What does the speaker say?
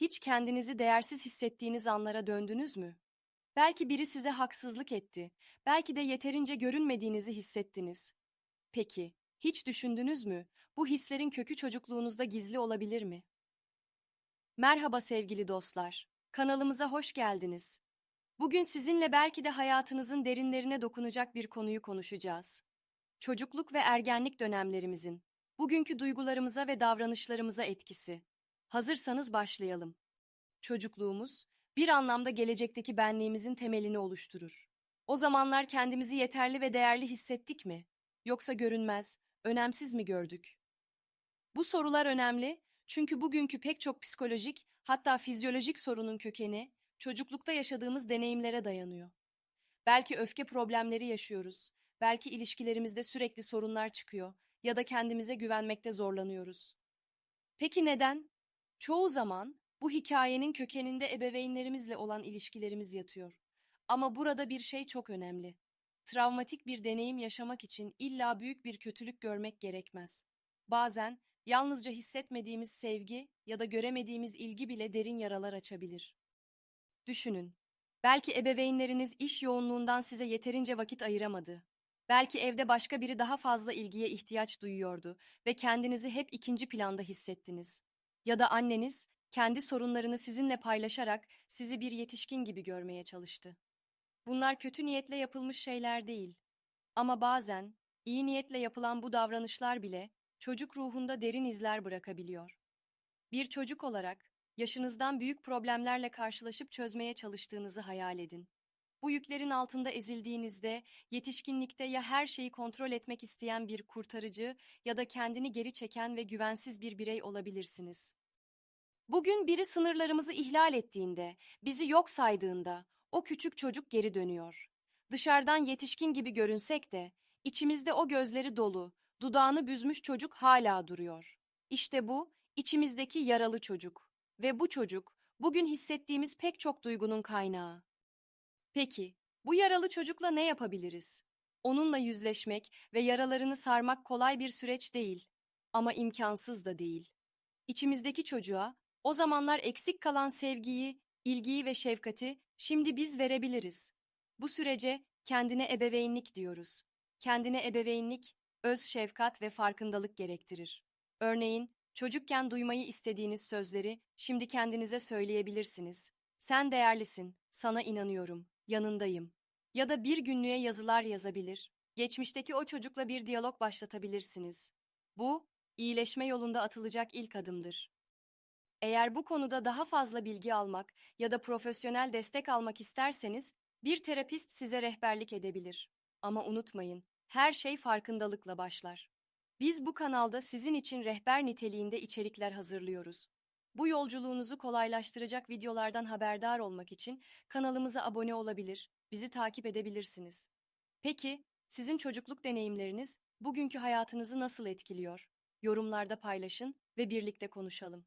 Hiç kendinizi değersiz hissettiğiniz anlara döndünüz mü? Belki biri size haksızlık etti. Belki de yeterince görünmediğinizi hissettiniz. Peki, hiç düşündünüz mü? Bu hislerin kökü çocukluğunuzda gizli olabilir mi? Merhaba sevgili dostlar. Kanalımıza hoş geldiniz. Bugün sizinle belki de hayatınızın derinlerine dokunacak bir konuyu konuşacağız. Çocukluk ve ergenlik dönemlerimizin bugünkü duygularımıza ve davranışlarımıza etkisi. Hazırsanız başlayalım. Çocukluğumuz bir anlamda gelecekteki benliğimizin temelini oluşturur. O zamanlar kendimizi yeterli ve değerli hissettik mi? Yoksa görünmez, önemsiz mi gördük? Bu sorular önemli çünkü bugünkü pek çok psikolojik, hatta fizyolojik sorunun kökeni çocuklukta yaşadığımız deneyimlere dayanıyor. Belki öfke problemleri yaşıyoruz, belki ilişkilerimizde sürekli sorunlar çıkıyor ya da kendimize güvenmekte zorlanıyoruz. Peki neden? Çoğu zaman bu hikayenin kökeninde ebeveynlerimizle olan ilişkilerimiz yatıyor. Ama burada bir şey çok önemli. Travmatik bir deneyim yaşamak için illa büyük bir kötülük görmek gerekmez. Bazen yalnızca hissetmediğimiz sevgi ya da göremediğimiz ilgi bile derin yaralar açabilir. Düşünün. Belki ebeveynleriniz iş yoğunluğundan size yeterince vakit ayıramadı. Belki evde başka biri daha fazla ilgiye ihtiyaç duyuyordu ve kendinizi hep ikinci planda hissettiniz. Ya da anneniz kendi sorunlarını sizinle paylaşarak sizi bir yetişkin gibi görmeye çalıştı. Bunlar kötü niyetle yapılmış şeyler değil. Ama bazen iyi niyetle yapılan bu davranışlar bile çocuk ruhunda derin izler bırakabiliyor. Bir çocuk olarak yaşınızdan büyük problemlerle karşılaşıp çözmeye çalıştığınızı hayal edin. Bu yüklerin altında ezildiğinizde yetişkinlikte ya her şeyi kontrol etmek isteyen bir kurtarıcı ya da kendini geri çeken ve güvensiz bir birey olabilirsiniz. Bugün biri sınırlarımızı ihlal ettiğinde, bizi yok saydığında o küçük çocuk geri dönüyor. Dışarıdan yetişkin gibi görünsek de içimizde o gözleri dolu, dudağını büzmüş çocuk hala duruyor. İşte bu içimizdeki yaralı çocuk ve bu çocuk bugün hissettiğimiz pek çok duygunun kaynağı. Peki, bu yaralı çocukla ne yapabiliriz? Onunla yüzleşmek ve yaralarını sarmak kolay bir süreç değil ama imkansız da değil. İçimizdeki çocuğa o zamanlar eksik kalan sevgiyi, ilgiyi ve şefkati şimdi biz verebiliriz. Bu sürece kendine ebeveynlik diyoruz. Kendine ebeveynlik, öz şefkat ve farkındalık gerektirir. Örneğin, çocukken duymayı istediğiniz sözleri şimdi kendinize söyleyebilirsiniz. Sen değerlisin, sana inanıyorum, yanındayım. Ya da bir günlüğe yazılar yazabilir, geçmişteki o çocukla bir diyalog başlatabilirsiniz. Bu, iyileşme yolunda atılacak ilk adımdır. Eğer bu konuda daha fazla bilgi almak ya da profesyonel destek almak isterseniz, bir terapist size rehberlik edebilir. Ama unutmayın, her şey farkındalıkla başlar. Biz bu kanalda sizin için rehber niteliğinde içerikler hazırlıyoruz. Bu yolculuğunuzu kolaylaştıracak videolardan haberdar olmak için kanalımıza abone olabilir, bizi takip edebilirsiniz. Peki, sizin çocukluk deneyimleriniz bugünkü hayatınızı nasıl etkiliyor? Yorumlarda paylaşın ve birlikte konuşalım.